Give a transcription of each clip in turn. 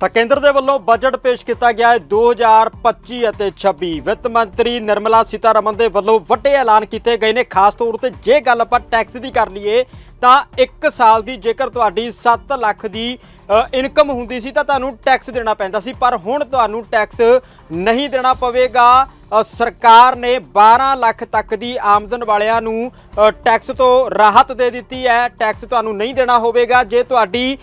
ਤਾਂ ਕੇਂਦਰ ਦੇ ਵੱਲੋਂ ਬਜਟ ਪੇਸ਼ ਕੀਤਾ ਗਿਆ ਹੈ 2025 ਅਤੇ 26 ਵਿੱਤ ਮੰਤਰੀ ਨਿਰਮਲਾ ਸੀਤਾਰਮਨ ਦੇ ਵੱਲੋਂ ਵੱਡੇ ਐਲਾਨ ਕੀਤੇ ਗਏ ਨੇ। ਖਾਸ ਤੌਰ ਤੇ ਜੇ ਗੱਲ ਆਪਾਂ ਟੈਕਸ ਦੀ ਕਰ ਲਈਏ, ਤਾਂ 1 ਸਾਲ ਦੀ ਜੇਕਰ ਤੁਹਾਡੀ 7 ਲੱਖ ਦੀ ਇਨਕਮ ਹੁੰਦੀ ਸੀ ਤਾਂ ਤੁਹਾਨੂੰ ਟੈਕਸ ਦੇਣਾ ਪੈਂਦਾ ਸੀ। ਪਰ ਹੁਣ ਤੁਹਾਨੂੰ ਟੈਕਸ ਨਹੀਂ ਦੇਣਾ ਪਵੇਗਾ। ਸਰਕਾਰ ਨੇ 12 ਲੱਖ ਤੱਕ ਦੀ ਆਮਦਨ ਵਾਲਿਆਂ ਨੂੰ ਟੈਕਸ ਤੋਂ ਰਾਹਤ ਦੇ ਦਿੱਤੀ ਹੈ। ਟੈਕਸ ਤੁਹਾਨੂੰ ਨਹੀਂ ਦੇਣਾ ਹੋਵੇਗਾ। ਜੇ ਤੁਹਾਡੀ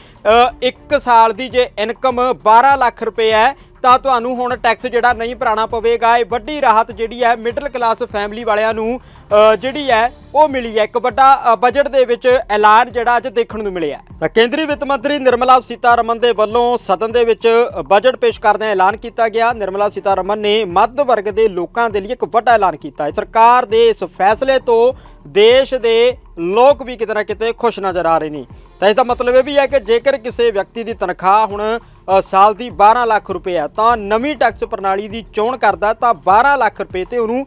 1 ਸਾਲ ਦੀ ਜੇ ਇਨਕਮ 12 ਲੱਖ ਰੁਪਏ ਹੈ ਤਾਂ ਤੁਹਾਨੂੰ ਹੁਣ ਟੈਕਸ ਜਿਹੜਾ ਨਹੀਂ ਭਰਾਣਾ ਪਵੇਗਾ। ਇਹ ਵੱਡੀ ਰਾਹਤ ਜਿਹੜੀ ਹੈ ਮਿਡਲ ਕਲਾਸ ਫੈਮਿਲੀ ਵਾਲਿਆਂ ਨੂੰ ਜਿਹੜੀ ਹੈ, ਉਹ ਮਿਲੀ ਹੈ। ਇੱਕ ਵੱਡਾ ਬਜਟ ਦੇ ਵਿੱਚ ਐਲਾਨ ਜਿਹੜਾ ਅੱਜ ਦੇਖਣ ਨੂੰ ਮਿਲਿਆ ਤਾਂ ਕੇਂਦਰੀ ਵਿੱਤ ਮੰਤਰੀ ਨਿਰਮਲਾ ਸੀਤਾਰਮਨ ਦੇ ਵੱਲੋਂ ਸਦਨ ਦੇ ਵਿੱਚ ਬਜਟ ਪੇਸ਼ ਕਰਦਿਆਂ ਐਲਾਨ ਕੀਤਾ ਗਿਆ। ਨਿਰਮਲਾ ਸੀਤਾਰਮਨ ਨੇ ਮੱਧ ਵਰਗ ਦੇ ਲੋਕਾਂ ਦੇ ਲਈ ਇੱਕ ਵੱਡਾ ਐਲਾਨ ਕੀਤਾ ਹੈ। ਸਰਕਾਰ ਦੇ ਇਸ ਫੈਸਲੇ ਤੋਂ ਦੇਸ਼ ਦੇ ਲੋਕ ਵੀ ਕਿਤੇ ਨਾ ਕਿਤੇ ਖੁਸ਼ ਨਜ਼ਰ ਆ ਰਹੇ ਨੇ। ਤਾਂ ਇਸ ਦਾ ਮਤਲਬ ਇਹ ਵੀ ਹੈ ਕਿ ਜੇਕਰ ਕਿਸੇ ਵਿਅਕਤੀ ਦੀ ਤਨਖਾਹ ਹੁਣ ਸਾਲ ਦੀ 12 ਲੱਖ ਰੁਪਏ ਹੈ ਤਾਂ ਨਵੀਂ ਟੈਕਸ ਪ੍ਰਣਾਲੀ ਦੀ ਚੋਣ ਕਰਦਾ ਤਾਂ 12 ਲੱਖ ਰੁਪਏ ਤੇ ਉਹਨੂੰ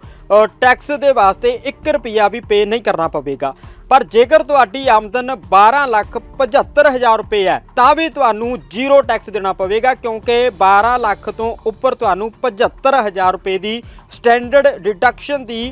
ਟੈਕਸ ਦੇ ਵਾਸਤੇ 1 ਰੁਪਿਆ ਵੀ ਪੇ ਨਹੀਂ ਕਰਨਾ ਪਵੇਗਾ। ਪਰ ਜੇਕਰ ਤੁਹਾਡੀ ਆਮਦਨ 12 ਲੱਖ 75 ਹਜ਼ਾਰ ਰੁਪਏ ਹੈ, ਤਾਂ ਵੀ ਤੁਹਾਨੂੰ ਜ਼ੀਰੋ ਟੈਕਸ ਦੇਣਾ ਪਵੇਗਾ, ਕਿਉਂਕਿ 12 ਲੱਖ ਤੋਂ ਉੱਪਰ ਤੁਹਾਨੂੰ 75 ਹਜ਼ਾਰ ਰੁਪਏ ਦੀ ਸਟੈਂਡਰਡ ਡਿਡਕਸ਼ਨ ਦੀ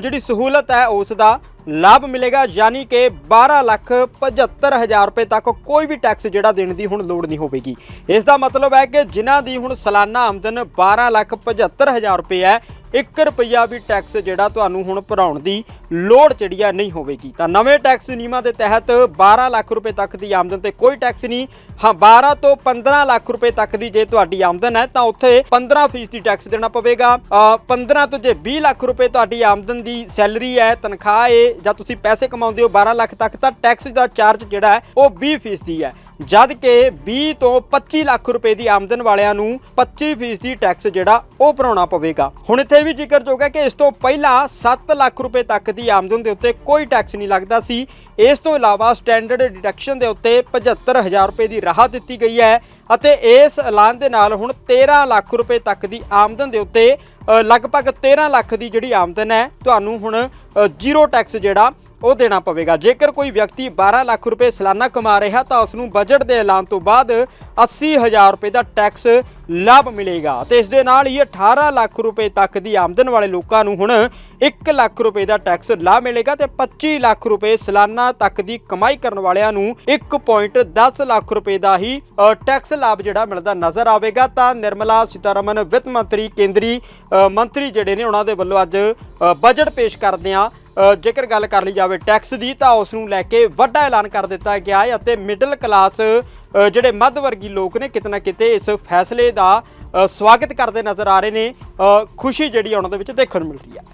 ਜਿਹੜੀ ਸਹੂਲਤ ਹੈ, ਉਸ ਦਾ ਲਾਭ ਮਿਲੇਗਾ ਯਾਨੀ ਕਿ 12 ਲੱਖ 75 ਹਜ਼ਾਰ ਰੁਪਏ ਤੱਕ ਕੋਈ ਵੀ ਟੈਕਸ ਜਿਹੜਾ ਦੇਣ ਦੀ ਹੁਣ ਲੋੜ ਨਹੀਂ ਹੋਵੇਗੀ। ਇਸ ਦਾ ਮਤਲਬ ਹੈ ਕਿ ਜਿਨ੍ਹਾਂ ਦੀ ਹੁਣ ਸਾਲਾਨਾ ਆਮਦਨ 12 ਲੱਖ 75 ਹਜ਼ਾਰ ਰੁਪਏ ਹੈ 1 ਰੁਪਈਆ ਵੀ ਟੈਕਸ ਜਿਹੜਾ ਤੁਹਾਨੂੰ ਹੁਣ ਭਰਾਉਣ ਦੀ ਲੋੜ ਜਿਹੜੀ ਆ ਨਹੀਂ ਹੋਵੇਗੀ। ਤਾਂ ਨਵੇਂ ਟੈਕਸ ਨਿਯਮਾਂ ਦੇ ਤਹਿਤ 12 ਲੱਖ ਰੁਪਏ ਤੱਕ ਦੀ ਆਮਦਨ ਤੇ ਕੋਈ ਟੈਕਸ ਨਹੀਂ। ਹਾਂ 12 ਤੋਂ 15 ਲੱਖ ਰੁਪਏ ਤੱਕ ਦੀ ਜੇ ਤੁਹਾਡੀ ਆਮਦਨ ਹੈ ਤਾਂ ਉੱਥੇ 15% ਦੀ ਟੈਕਸ ਦੇਣਾ ਪਵੇਗਾ। ਅ, 15 ਤੋਂ ਜੇ 20 ਲੱਖ ਰੁਪਏ ਤੁਹਾਡੀ ਆਮਦਨ ਦੀ ਸੈਲਰੀ ਹੈ ਤਨਖਾਹ ਹੈ ਜਾਂ ਤੁਸੀਂ ਪੈਸੇ ਕਮਾਉਂਦੇ ਹੋ 12 ਲੱਖ ਤੱਕ, ਤਾਂ ਟੈਕਸ ਦਾ ਚਾਰਜ ਜਿਹੜਾ ਹੈ, ਉਹ 20% ਹੈ। ਜਦ ਕਿ 20 ਤੋਂ 25 ਲੱਖ ਰੁਪਏ ਦੀ ਆਮਦਨ ਵਾਲਿਆਂ ਨੂੰ 25% ਟੈਕਸ ਜਿਹੜਾ, ਉਹ ਭਰਾਉਣਾ ਪਵੇਗਾ। ਹੁਣ ਇੱਥੇ ਵੀ ਜ਼ਿਕਰਯੋਗ ਹੈ ਕਿ ਇਸ ਤੋਂ ਪਹਿਲਾਂ 7 ਲੱਖ ਰੁਪਏ ਤੱਕ ਦੀ ਆਮਦਨ ਦੇ ਉੱਤੇ ਕੋਈ ਟੈਕਸ ਨਹੀਂ ਲੱਗਦਾ ਸੀ। ਇਸ ਤੋਂ ਇਲਾਵਾ ਸਟੈਂਡਰਡ ਡਿਡਕਸ਼ਨ ਦੇ ਉੱਤੇ 75000 ਰੁਪਏ ਦੀ ਰਾਹਤ ਦਿੱਤੀ ਗਈ ਹੈ ਅਤੇ ਇਸ ਐਲਾਨ ਦੇ ਨਾਲ ਹੁਣ 13 ਲੱਖ ਰੁਪਏ ਤੱਕ ਦੀ ਆਮਦਨ ਦੇ ਉੱਤੇ ਲਗਭਗ 13 ਲੱਖ ਦੀ ਜਿਹੜੀ ਆਮਦਨ ਹੈ, ਤੁਹਾਨੂੰ ਹੁਣ ਜ਼ੀਰੋ ਟੈਕਸ ਜਿਹੜਾ, ਉਹ ਦੇਣਾ ਪਵੇਗਾ। ਜੇਕਰ ਕੋਈ ਵਿਅਕਤੀ 12 ਲੱਖ ਰੁਪਏ ਸਾਲਾਨਾ ਕਮਾ ਰਿਹਾ, ਤਾਂ ਉਸ ਨੂੰ ਬਜਟ ਦੇ ਐਲਾਨ ਤੋਂ ਬਾਅਦ 80000 ਰੁਪਏ ਦਾ ਟੈਕਸ ਲਾਭ ਮਿਲੇਗਾ ਤੇ ਇਸ ਦੇ ਨਾਲ ਹੀ 18 ਲੱਖ ਰੁਪਏ ਤੱਕ ਦੀ ਆਮਦਨ ਵਾਲੇ ਲੋਕਾਂ ਨੂੰ ਹੁਣ 1 ਲੱਖ ਰੁਪਏ ਦਾ ਟੈਕਸ ਲਾਭ ਮਿਲੇਗਾ ਤੇ 25 ਲੱਖ ਰੁਪਏ ਸਾਲਾਨਾ ਤੱਕ ਦੀ ਕਮਾਈ ਕਰਨ ਵਾਲਿਆਂ ਨੂੰ 1.10 ਲੱਖ ਰੁਪਏ ਦਾ ਹੀ ਟੈਕਸ ਲਾਭ ਜਿਹੜਾ ਮਿਲਦਾ ਨਜ਼ਰ ਆਵੇਗਾ। ਤਾਂ ਨਿਰਮਲਾ ਸੀਤਾਰਮਨ ਵਿੱਤ ਮੰਤਰੀ ਕੇਂਦਰੀ ਮੰਤਰੀ ਜਿਹੜੇ ਨੇ ਉਹਨਾਂ ਦੇ ਵੱਲੋਂ ਅੱਜ ਬਜਟ ਪੇਸ਼ ਕਰਦਿਆਂ ਅ, ਜੇਕਰ ਗੱਲ ਕਰ ਲਈ ਜਾਵੇ ਟੈਕਸ ਦੀ, ਤਾਂ ਉਸ ਨੂੰ ਲੈ ਕੇ ਵੱਡਾ ਐਲਾਨ ਕਰ ਦਿੱਤਾ ਗਿਆ ਹੈ ਅਤੇ ਮਿਡਲ ਕਲਾਸ ਜਿਹੜੇ ਮੱਧ ਵਰਗੀ ਲੋਕ ਨੇ, ਕਿਤੇ ਨਾ ਕਿਤੇ ਇਸ ਫੈਸਲੇ ਦਾ ਸਵਾਗਤ ਕਰਦੇ ਨਜ਼ਰ ਆ ਰਹੇ ਨੇ। ਖੁਸ਼ੀ ਜਿਹੜੀ ਉਹਨਾਂ ਦੇ ਵਿੱਚ ਦੇਖਣ ਨੂੰ ਮਿਲ ਰਹੀ ਹੈ।